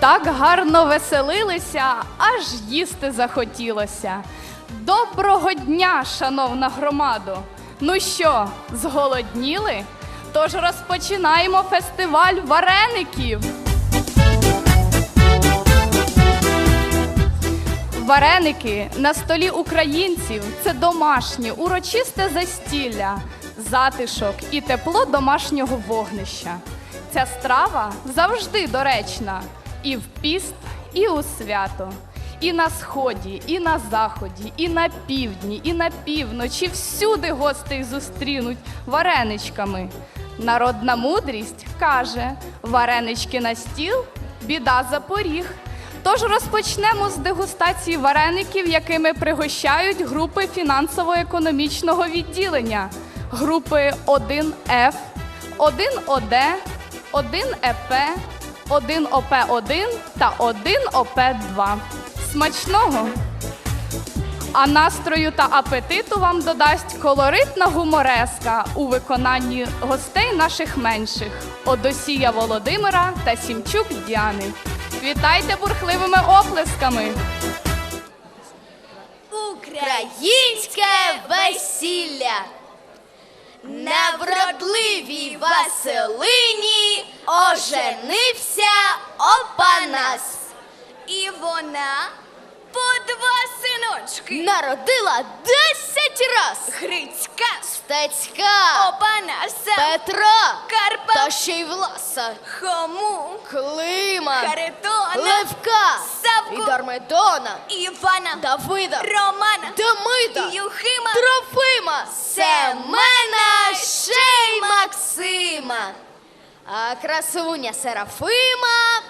Так гарно веселилися, аж їсти захотілося. Доброго дня, шановна громадо! Ну що, зголодніли? Тож розпочинаємо фестиваль вареників. Вареники на столі українців це домашнє, урочисте застілля, затишок і тепло домашнього вогнища. Ця страва завжди доречна і в піст, і у свято. І на сході, і на заході, і на півдні, і на півночі всюди гостей зустрінуть вареничками. Народна мудрість каже: варенички на стіл, біда за поріг. Тож розпочнемо з дегустації вареників, якими пригощають групи фінансово-економічного відділення, групи 1F, 1ОД, 1ЕП, 1ОП1 та 1ОП2. Смачного! А настрою та апетиту вам додасть колоритна гумореска у виконанні гостей наших менших Одосія Володимира та Сімчук Діани. Вітайте бурхливими оплесками! Українське весілля на вродливій Василині оженився Опанас. І вона по два синочки. Народила десять раз. Грицька, Стецька, Опанаса, Петра Карпа, та ще й Власа, Хому, Клима, Харитона, Левка. Савку, і Дармедона, Івана, Давида, Романа, Демида, Юхима, Трофима, Семена, ще й Максима. А красуня Серафима.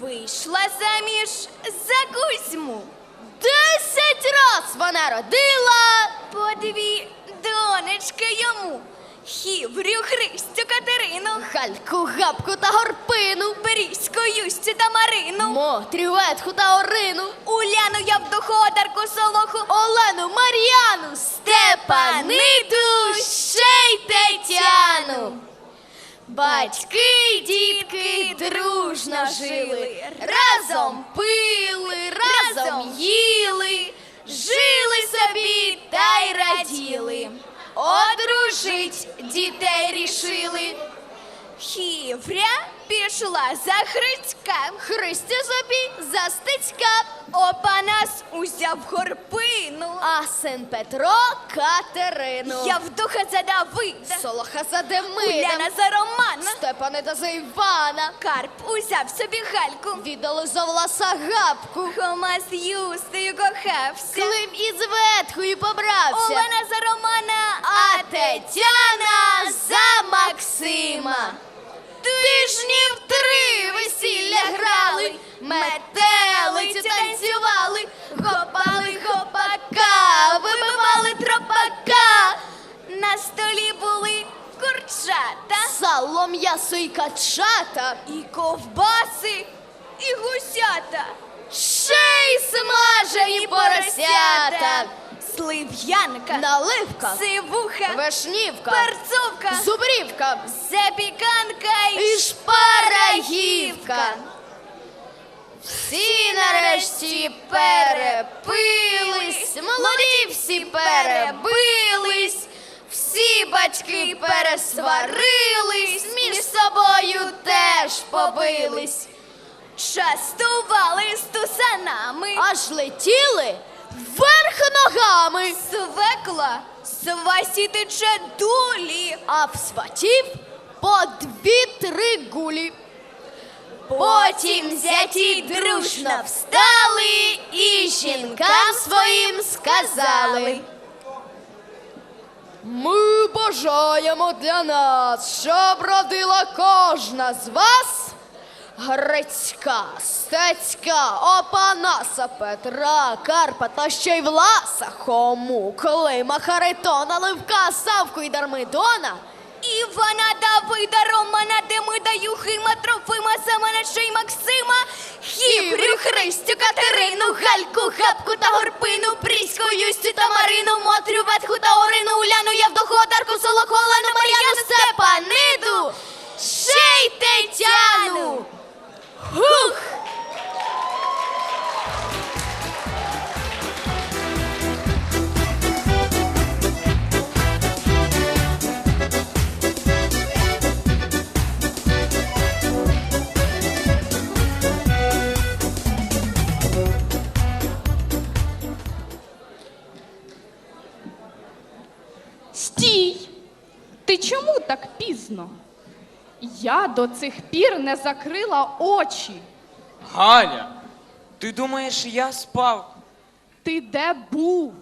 Вийшла заміж за Кузьму. Десять раз вона родила. По дві донечки йому. Хіврю, Христю, Катерину, Хальку, гапку та горпину, Берізьку, Юстю та Марину, Мотрю, Ветху та Орину, Уляну, Явдоходарку, Солоху, Олену, Мар'яну, Степаниду, ще й Тетяну. Батьки й дітки дружно жили, разом пили, разом їли, жили собі та й раділи. Одружить дітей рішили. Хівря пішла за Хрицька. Христя собі за стецька, Опанас узяв горпину. а син Петро Катерину. Явдуха за Давида. Солоха за Демида, Уляна за Романа. Степанида за Івана. Карп узяв собі Гальку. Віддали за власа гапку. Хома з Юстою кохався. Клим із ветхою побрався. Олена за Романа, А Тетяна за Максима. Тижнів Сало, м'ясо і качата, і ковбаси, і гусята, ще й смажені поросята, слив'янка, наливка, сивуха, вишнівка, перцовка, зубрівка. Запіканка і шпарагівка. Всі нарешті перепились, молоді всі перебились, всі батьки пересварились, між собою теж побились, частували з тусанами. аж летіли вверх ногами, Свекла, свасі тече дулі. а в сватів по дві-три гулі. Потім зяті дружно встали і жінкам своїм сказали. Ми бажаємо для нас, щоб родила кожна з вас Грицька, Стецька, Опанаса, Петра, Карпа та ще й Власа, Хому, Клима, Харитона, Левка, Савку і Дармидона. Івана, Давида, Романа, Демида, Юхима, Трофима, Семена, ще й Максима, Хіврю, Христю, Катерину, Гальку, Хапку та Горпину, Пріську, Юстю та Марину, Мотрю, Ветху та Орину, Уляну, Явдоху, Одарку, Солоху, Олену, Мар'яну, Степаниду, ще й Тетяну. Хух! дивно. Я до цих пір не закрила очі. Галя, ти думаєш, я спав? Ти де був?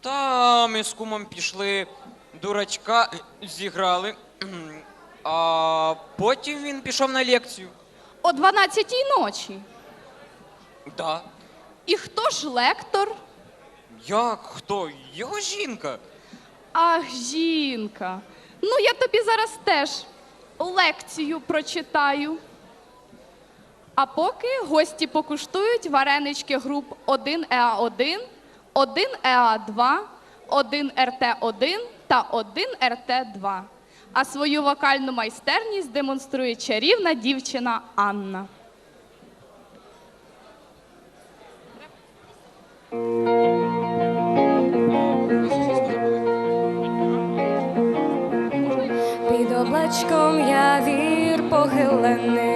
Та ми з кумом пішли, дурачка зіграли, а потім він пішов на лекцію. О 12-й ночі. Да. І хто ж лектор? Як хто? Його жінка. Ах, жінка. Ну, я тобі зараз теж лекцію прочитаю. А поки гості покуштують варенички груп 1ЕА1, 1ЕА2, 1РТ1 та 1РТ2. А свою вокальну майстерність демонструє чарівна дівчина Анна. Я вір похилений.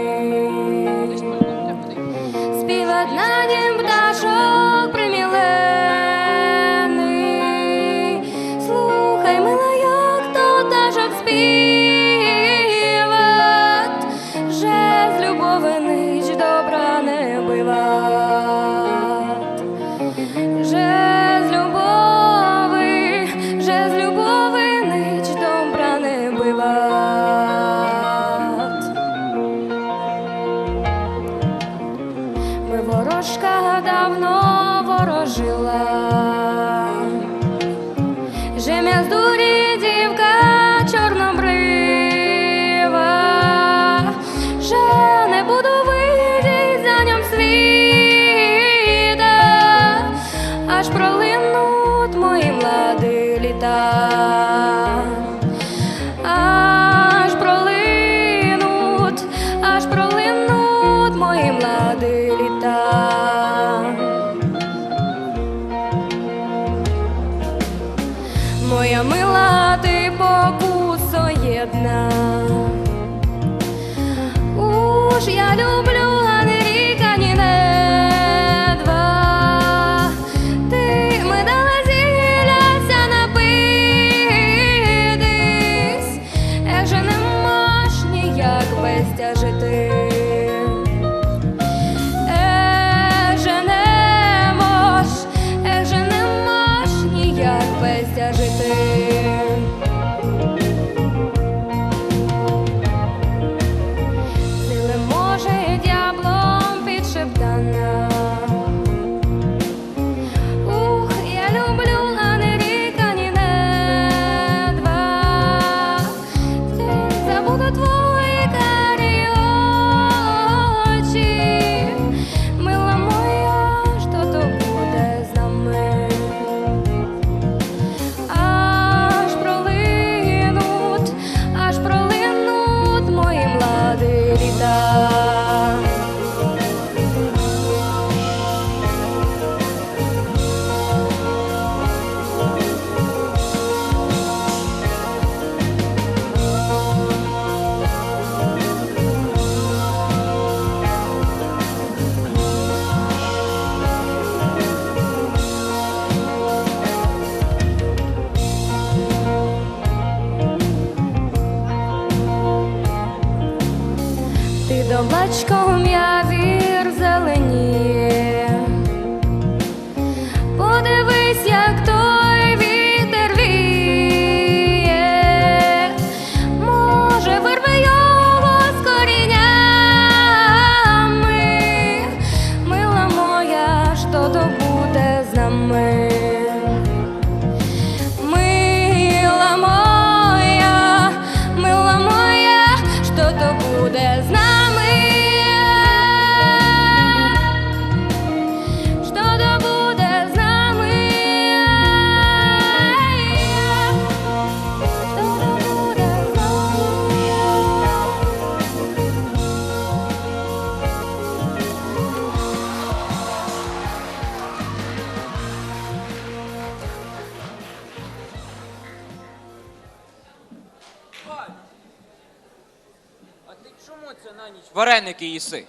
вареники їси.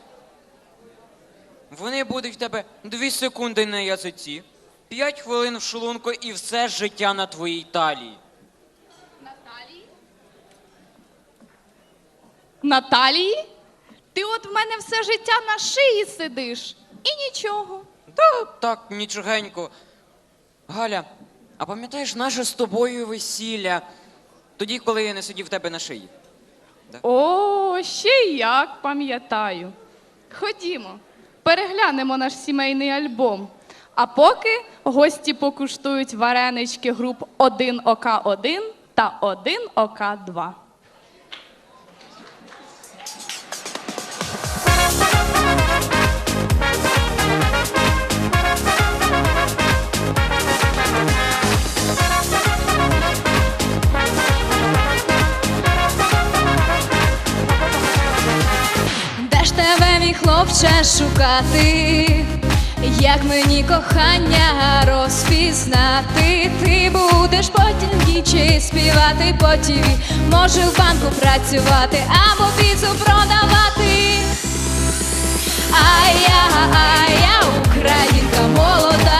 Вони будуть в тебе дві секунди на язиці, п'ять хвилин в шлунку і все життя на твоїй талії. Наталії? Наталії? Ти от в мене все життя на шиї сидиш і нічого. Та так, нічогенько. Галя, а пам'ятаєш наше з тобою весілля тоді, коли я не сидів в тебе на шиї? О, ще й як пам'ятаю. Ходімо, переглянемо наш сімейний альбом. А поки гості покуштують варенички груп 1 ок 1 та 1 ок 2 хоче шукати, як мені кохання розпізнати, ти будеш потім дічі співати потім тіві, може в банку працювати або піцу продавати. А я, а я, Українка молода.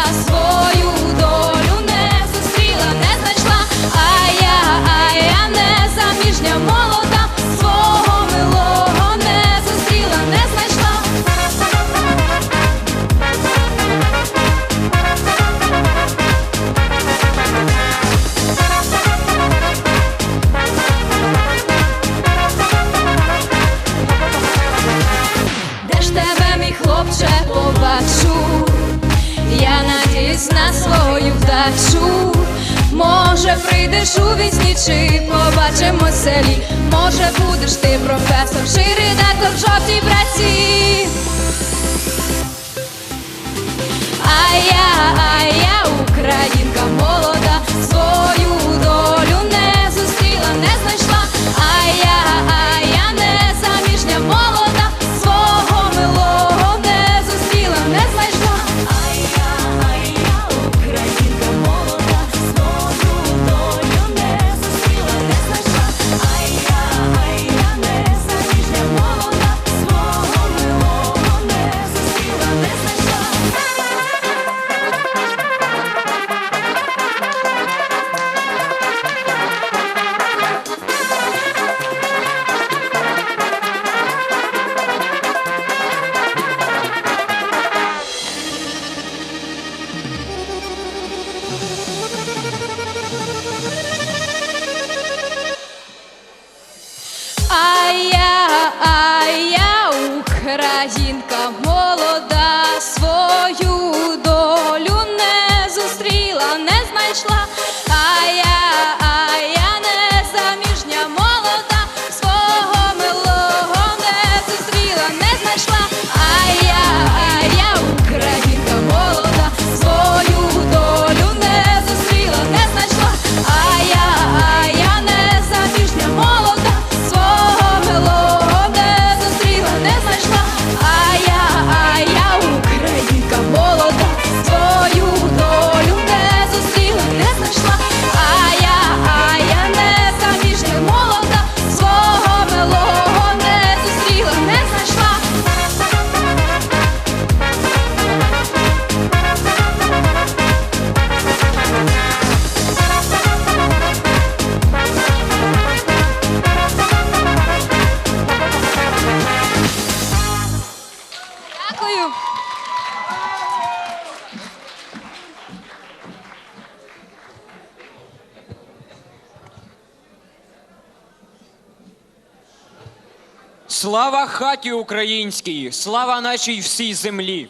Слава хаті українській, слава нашій всій землі.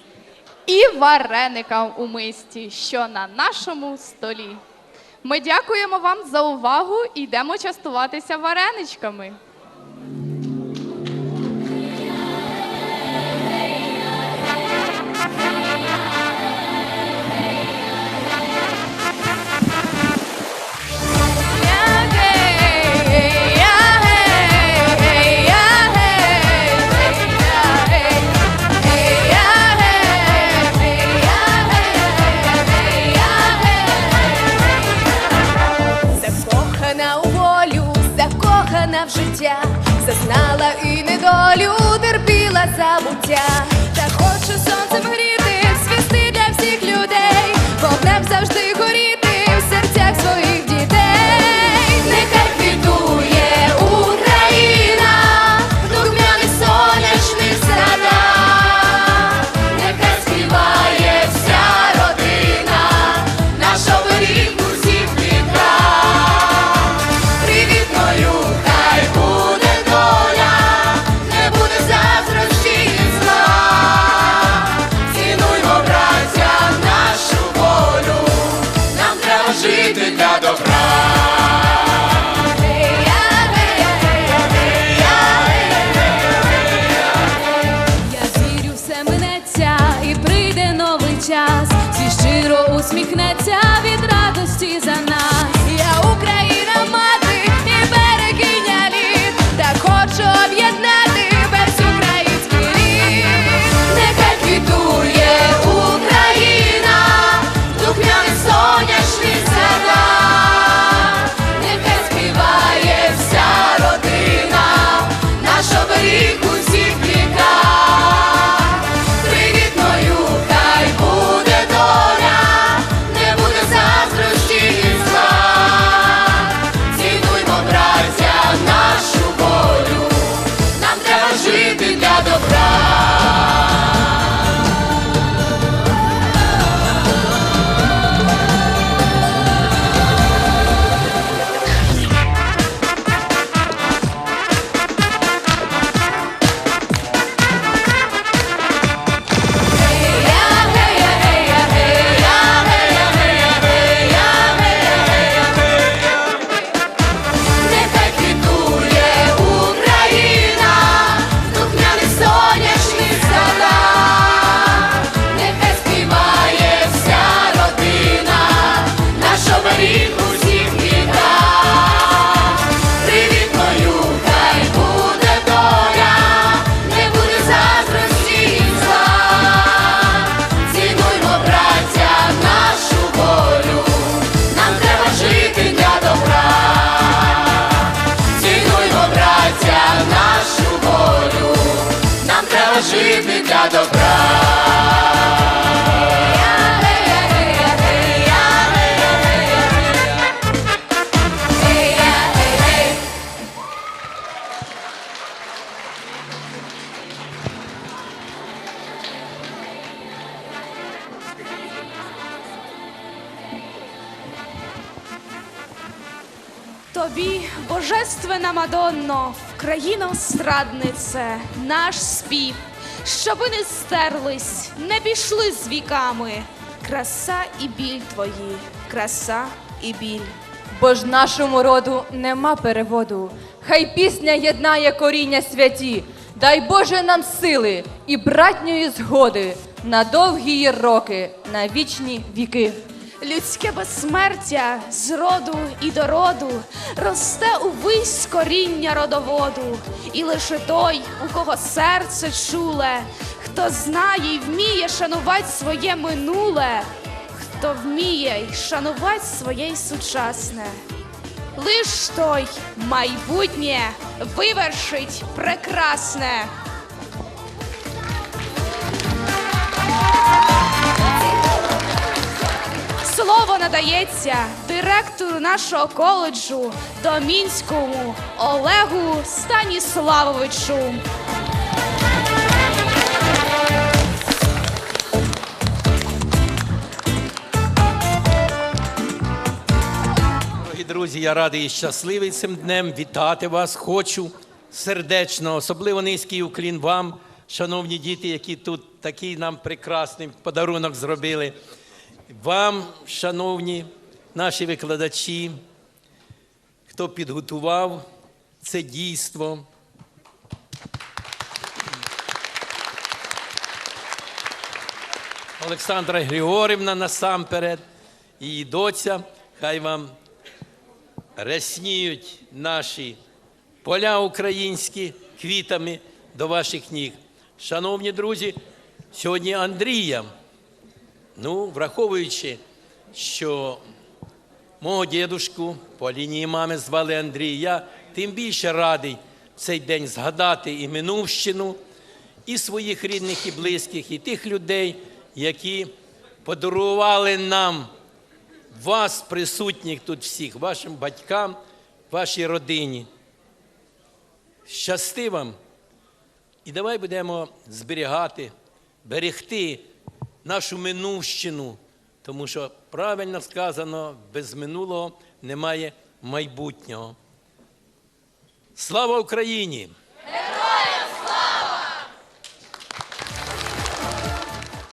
І вареникам у мисті, що на нашому столі. Ми дякуємо вам за увагу і йдемо частуватися вареничками. життя. Жити для добра. Тобі, божественна Мадонно, країно страднице, наш спів, щоби не стерлись, не пішли з віками. Краса і біль твої, краса і біль. Бо ж нашому роду нема переводу. Хай пісня єднає коріння святі. Дай Боже нам сили і братньої згоди на довгі роки, на вічні віки. Людське безсмертя з роду і до роду росте увесь коріння родоводу, і лише той, у кого серце чуле, хто знає й вміє шанувати своє минуле, хто вміє й шанувати своє й сучасне. Лиш той майбутнє вивершить прекрасне. Слово надається директору нашого коледжу Домінському Олегу Станіславовичу. Дорогі друзі, я радий і щасливий цим днем вітати вас. Хочу сердечно, особливо низький уклін вам, шановні діти, які тут такий нам прекрасний подарунок зробили. Вам, шановні наші викладачі, хто підготував це дійство. Олександра Григорівна насамперед, її доця, хай вам рясніють наші поля українські квітами до ваших ніг. Шановні друзі, сьогодні Андрія, ну, враховуючи, що мого дідушку по лінії мами звали Андрій, я тим більше радий цей день згадати і минувщину, і своїх рідних і близьких, і тих людей, які подарували нам вас, присутніх тут всіх, вашим батькам, вашій родині. Щасти вам. І давай будемо зберігати, берегти нашу минувщину, тому що правильно сказано, без минулого немає майбутнього. Слава Україні!